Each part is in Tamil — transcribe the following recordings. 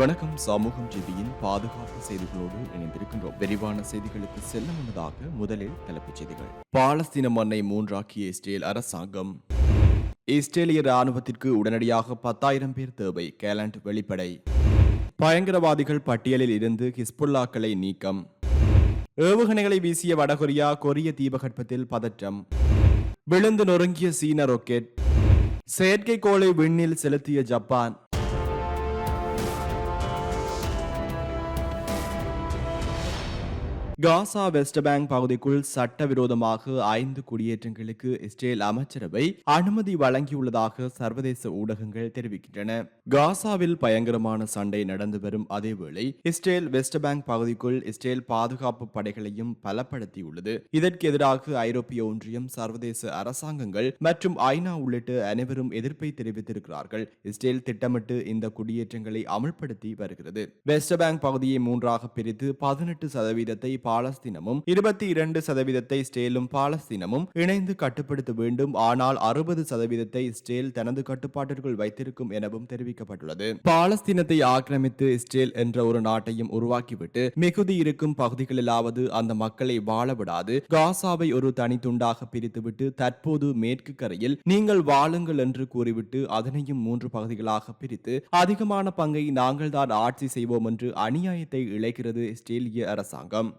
வணக்கம். சமூகம் டிவியின் பாதுகாப்பு செய்திகளோடு இணைந்திருக்கின்றோம். விரிவான செய்திகளுக்கு செல்ல முன்னதாக முதலில் தலைப்புச் செய்திகள். பாலஸ்தீன மண்ணை மூன்றாக்கிய இஸ்ரேல் அரசாங்கம். இஸ்ரேலிய ராணுவத்திற்கு உடனடியாக பத்தாயிரம் பேர் தேவை. கேலண்ட் வெளிப்படை. பயங்கரவாதிகள் பட்டியலில் இருந்து ஹிஸ்புல்லாக்களை நீக்கம். ஏவுகணைகளை வீசிய வடகொரியா கொரிய தீபகற்பத்தில் பதற்றம். விழுந்து நொறுங்கிய சீன ராக்கெட் செயற்கைக்கோளை விண்ணில் செலுத்திய ஜப்பான். காசா வெஸ்ட் பேங்க் பகுதிக்குள் சட்டவிரோதமாக ஐந்து குடியேற்றங்களுக்கு இஸ்ரேல் அமைச்சரவை அனுமதி வழங்கியுள்ளதாக சர்வதேச ஊடகங்கள் தெரிவிக்கின்றன. காசாவில் பயங்கரமான சண்டை நடந்து வரும் அதேவேளை இஸ்ரேல் வெஸ்ட் பேங்க் பகுதிக்குள் இஸ்ரேல் பாதுகாப்பு படைகளையும் பலப்படுத்தியுள்ளது. இதற்கு எதிராக ஐரோப்பிய ஒன்றியம் சர்வதேச அரசாங்கங்கள் மற்றும் ஐநா உள்ளிட்ட அனைவரும் எதிர்ப்பை தெரிவித்திருக்கிறார்கள். இஸ்ரேல் திட்டமிட்டு இந்த குடியேற்றங்களை அமல்படுத்தி வருகிறது. வெஸ்ட் பேங்க் பகுதியை மூன்றாக பிரித்து பதினெட்டு சதவீதத்தை பாலஸ்தீனமும் இருபத்தி இரண்டு சதவீதத்தை இஸ்ரேலும் பாலஸ்தீனமும் இணைந்து கட்டுப்படுத்த வேண்டும். ஆனால் அறுபது சதவீதத்தை இஸ்ரேல் தனது கட்டுப்பாட்டிற்குள் வைத்திருக்கும் எனவும் தெரிவிக்கப்பட்டுள்ளது. பாலஸ்தீனத்தை ஆக்கிரமித்து இஸ்ரேல் என்ற ஒரு நாட்டையும் உருவாக்கிவிட்டு மிகுதி இருக்கும் பகுதிகளிலாவது அந்த மக்களை வாழ விடாது காசாவை ஒரு தனி துண்டாக பிரித்துவிட்டு தற்போது மேற்கு கரையில் நீங்கள் வாழுங்கள் என்று கூறிவிட்டு அதனையும் மூன்று பகுதிகளாக பிரித்து அதிகமான பங்கை நாங்கள்தான் ஆட்சி செய்வோம் என்று அநியாயத்தை இழைக்கிறது இஸ்ரேலிய அரசாங்கம்.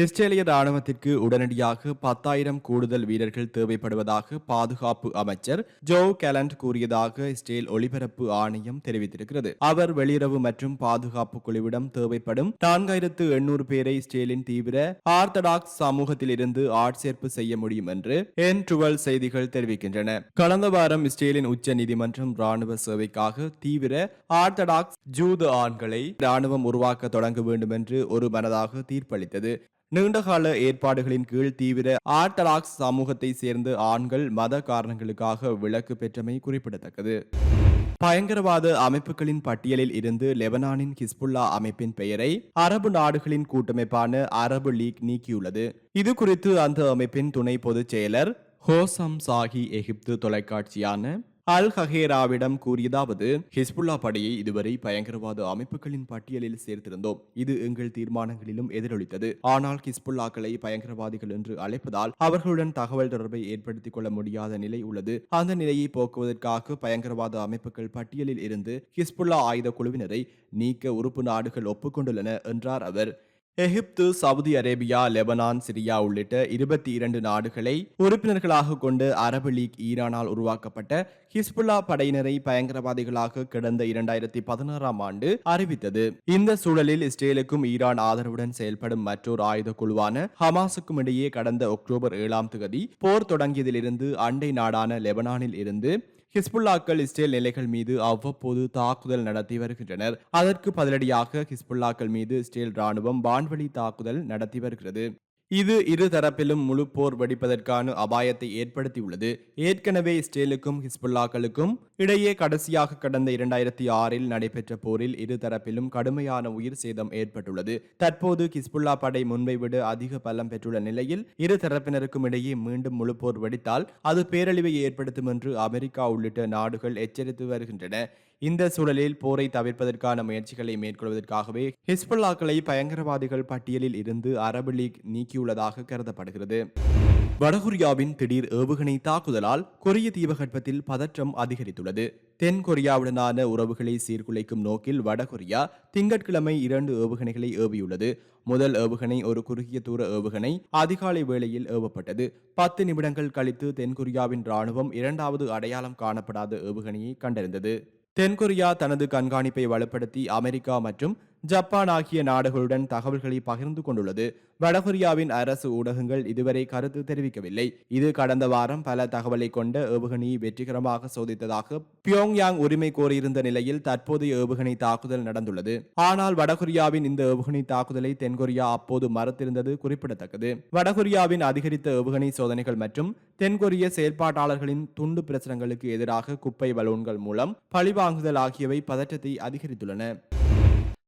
இஸ்ரேலிய ராணுவத்திற்கு உடனடியாக பத்தாயிரம் கூடுதல் வீரர்கள் தேவைப்படுவதாக பாதுகாப்பு அமைச்சர் ஜோ கேலண்ட் கூறியதாக இஸ்ரேல் ஒலிபரப்பு ஆணையம் தெரிவித்திருக்கிறது. அவர் வெளியுறவு மற்றும் பாதுகாப்பு குழுவிடம் தேவைப்படும் நான்காயிரத்து எண்ணூறு பேரை இஸ்ரேலின் தீவிர ஆர்த்தடாக்ஸ் சமூகத்திலிருந்து ஆட்சேர்ப்பு செய்ய முடியும் என்று என் டுவெல் செய்திகள் தெரிவிக்கின்றன. கடந்த வாரம் இஸ்ரேலின் உச்ச நீதிமன்றம் ராணுவ சேவைக்காக தீவிர ஆர்த்தடாக்ஸ் ஜூத ஆண்களை ராணுவம் உருவாக்க தொடங்க வேண்டும் என்று ஒரு மனதாக தீர்ப்பளித்தது. நீண்டகால ஏற்பாடுகளின் கீழ் தீவிர ஆர்த்தடாக்ஸ் சமூகத்தை சேர்ந்த ஆண்கள் மத காரணங்களுக்காக விலக்கு பெற்றமை குறிப்பிடத்தக்கது. பயங்கரவாத அமைப்புகளின் பட்டியலில் இருந்து லெபனானின் ஹிஸ்புல்லா அமைப்பின் பெயரை அரபு நாடுகளின் கூட்டமைப்பான அரபு லீக் நீக்கியுள்ளது. இது குறித்து அந்த அமைப்பின் துணை பொதுச் செயலர் ஹோசம் சாஹி எகிப்து தொலைக்காட்சியான அல் ஹஹேராவிடம் கூறியதாவது ஹிஸ்புல்லா படையை இதுவரை பயங்கரவாத அமைப்புகளின் பட்டியலில் சேர்த்திருந்தோம். இது எங்கள் தீர்மானங்களிலும் எதிரொலித்தது. ஆனால் ஹிஸ்புல்லாக்களை பயங்கரவாதிகள் என்று அழைப்பதால் அவர்களுடன் தகவல் தொடர்பை ஏற்படுத்திக் கொள்ள முடியாத நிலை உள்ளது. அந்த நிலையை போக்குவதற்காக பயங்கரவாத அமைப்புகள் பட்டியலில் இருந்து ஹிஸ்புல்லா ஆயுத குழுவினரை நீக்க உறுப்பு நாடுகள் ஒப்புக்கொண்டுள்ளன என்றார் அவர். எகிப்து சவுதி அரேபியா லெபனான் சிரியா உள்ளிட்ட இருபத்தி இரண்டு நாடுகளை உறுப்பினர்களாக கொண்டு அரபு லீக் ஈரானால் உருவாக்கப்பட்ட ஹிஸ்புல்லா படையினரை பயங்கரவாதிகளாக கடந்த இரண்டாயிரத்தி பதினாறாம் ஆண்டு அறிவித்தது. இந்த சூழலில் இஸ்ரேலுக்கும் ஈரான் ஆதரவுடன் செயல்படும் மற்றொரு ஆயுத குழுவான ஹமாஸுக்கும் இடையே கடந்த அக்டோபர் ஏழாம் தேதி போர் தொடங்கியதிலிருந்து அண்டை நாடான லெபனானில் இருந்து ஹிஸ்புல்லாக்கள் இஸ்ரேல் நிலைகள் மீது அவ்வப்போது தாக்குதல் நடத்தி வருகின்றனர். அதற்கு பதிலடியாக ஹிஸ்புல்லாக்கள் மீது இஸ்ரேல் ராணுவம் வான்வழி தாக்குதல் நடத்தி வருகிறது. இது இரு தரப்பிலும் முழு போர் வெடிப்பதற்கான அபாயத்தை ஏற்படுத்தியுள்ளது. ஏற்கனவே இஸ்ரேலுக்கும் ஹிஸ்புல்லாக்களுக்கும் இடையே கடைசியாக கடந்த இரண்டாயிரத்தி ஆறில் நடைபெற்ற போரில் இரு தரப்பிலும் கடுமையான உயிர் சேதம் ஏற்பட்டுள்ளது. தற்போது ஹிஸ்புல்லா படை முன்பை விட அதிக பலம் பெற்றுள்ள நிலையில் இரு தரப்பினருக்கும் இடையே மீண்டும் முழு போர் வெடித்தால் அது பேரழிவை ஏற்படுத்தும் என்று அமெரிக்கா உள்ளிட்ட நாடுகள் எச்சரித்து வருகின்றன. இந்த சூழலில் போரை தவிர்ப்பதற்கான முயற்சிகளை மேற்கொள்வதற்காகவே ஹிஸ்புல்லாக்களை பயங்கரவாதிகள் பட்டியலில் இருந்து அரபு லீக் நீக்கியுள்ளதாக கருதப்படுகிறது. வடகொரியாவின் திடீர் ஏவுகணை தாக்குதலால் கொரிய தீபகற்பத்தில் பதற்றம் அதிகரித்துள்ளது. தென் கொரியாவுடனான உறவுகளை சீர்குலைக்கும் நோக்கில் வடகொரியா திங்கட்கிழமை இரண்டு ஏவுகணைகளை ஏவியுள்ளது. முதல் ஏவுகணை ஒரு குறுகிய தூர ஏவுகணை அதிகாலை வேளையில் ஏவப்பட்டது. பத்து நிமிடங்கள் கழித்து தென்கொரியாவின் ராணுவம் இரண்டாவது அடையாளம் காணப்படாத ஏவுகணையை கண்டறிந்தது. தென்கொரியா தனது கண்காணிப்பை வலுப்படுத்தி அமெரிக்கா மற்றும் ஜப்பான் ஆகிய நாடுகளுடன் தகவல்களை பகிர்ந்து கொண்டுள்ளது. வடகொரியாவின் அரசு ஊடகங்கள் இதுவரை கருத்து தெரிவிக்கவில்லை. இது கடந்த வாரம் பல தகவலை கொண்ட ஏவுகணையை வெற்றிகரமாக சோதித்ததாக பியோங்யாங் உரிமை கோரியிருந்த நிலையில் தற்போதைய ஏவுகணை தாக்குதல் நடந்துள்ளது. ஆனால் வடகொரியாவின் இந்த ஏவுகணை தாக்குதலை தென்கொரியா அப்போது மறுத்திருந்தது குறிப்பிடத்தக்கது. வடகொரியாவின் அதிகரித்த ஏவுகணை சோதனைகள் மற்றும் தென்கொரிய செயற்பாட்டாளர்களின் துண்டு பிரச்சனைகளுக்கு எதிராக குப்பை பலூன்கள் மூலம் பழிவாங்குதல் ஆகியவை பதற்றத்தை அதிகரித்துள்ளன.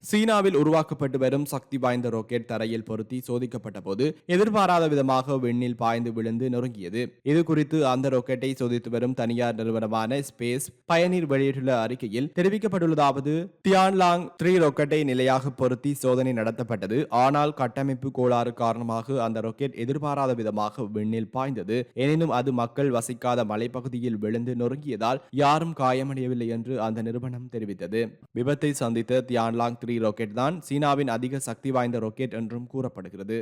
சீனாவில் உருவாக்கப்பட்டு வரும் சக்தி வாய்ந்த ராக்கெட் தரையில் பொருத்தி சோதிக்கப்பட்ட போது எதிர்பாராத விதமாக விண்ணில் பாய்ந்து விழுந்து நொறுங்கியது. இது குறித்து அந்த ராக்கெட்டை சோதித்து வரும் தனியார் நிறுவனமான ஸ்பேஸ் பயனீர் வெளியிட்டுள்ள அறிக்கையில் தெரிவிக்கப்பட்டுள்ளதாவது தியான்லாங் த்ரீ ராக்கெட்டை நிலையாக பொருத்தி சோதனை நடத்தப்பட்டது. ஆனால் கட்டமைப்பு கோளாறு காரணமாக அந்த ராக்கெட் எதிர்பாராத விதமாக விண்ணில் பாய்ந்தது. எனினும் அது மக்கள் வசிக்காத மலைப்பகுதியில் விழுந்து நொறுங்கியதால் யாரும் காயமடையவில்லை என்று அந்த நிறுவனம் தெரிவித்தது. விபத்தை சந்தித்த தியான்லாங் த்ரீ ராக்கெட் தான் சீனாவின் அதிக சக்தி வாய்ந்த ராக்கெட் என்றும் கூறப்படுகிறது.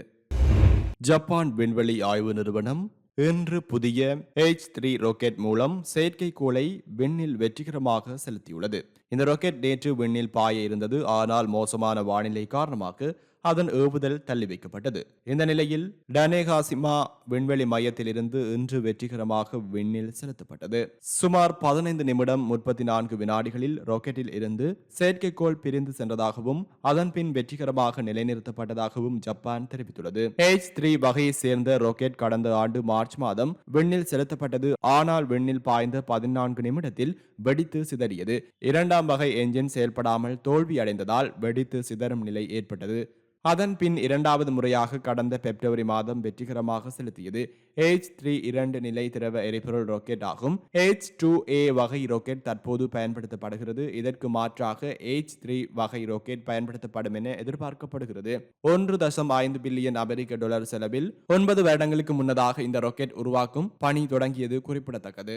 ஜப்பான் விண்வெளி ஆய்வு நிறுவனம் இன்று புதிய ஹெச் த்ரீ ராக்கெட் மூலம் செயற்கைக்கோளை விண்ணில் வெற்றிகரமாக செலுத்தியுள்ளது. இந்த ராக்கெட் நேற்று விண்ணில் பாய இருந்தது ஆனால் மோசமான வானிலை காரணமாக அதன் ஏவுதல் தள்ளி வைக்கப்பட்டது. இந்த நிலையில் டனேகாசிமா விண்வெளி மையத்திலிருந்து இன்று வெற்றிகரமாக விண்ணில் செலுத்தப்பட்டது. சுமார் பதினைந்து நிமிடம் முப்பத்தி நான்கு வினாடிகளில் ராக்கெட்டில் இருந்து செயற்கைக்கோள் பிரிந்து சென்றதாகவும் அதன்பின் வெற்றிகரமாக நிலைநிறுத்தப்பட்டதாகவும் ஜப்பான் தெரிவித்துள்ளது. ஹெச் த்ரீ வகையை சேர்ந்த ராக்கெட் கடந்த ஆண்டு மார்ச் மாதம் விண்ணில் செலுத்தப்பட்டது. ஆனால் விண்ணில் பாய்ந்த பதினான்கு நிமிடத்தில் வெடித்து சிதறியது. இரண்டாம் வகை என்ஜின் செயல்படாமல் தோல்வி அடைந்ததால் வெடித்து சிதறும் நிலை ஏற்பட்டது. அதன் பின் இரண்டாவது முறையாக கடந்த பிப்ரவரி மாதம் வெற்றிகரமாக செலுத்தியது. H3 த்ரீ இரண்டு நிலை திரவ எரிபொருள் ராக்கெட் ஆகும். H2A டூ ஏ வகை ராக்கெட் தற்போது பயன்படுத்தப்படுகிறது. இதற்கு மாற்றாக H3 த்ரீ வகை ராக்கெட் பயன்படுத்தப்படும் என எதிர்பார்க்கப்படுகிறது. ஒன்று தசம் ஐந்து பில்லியன் அமெரிக்க டாலர் செலவில் ஒன்பது வருடங்களுக்கு முன்னதாக இந்த ராக்கெட் உருவாக்கும் பணி தொடங்கியது குறிப்பிடத்தக்கது.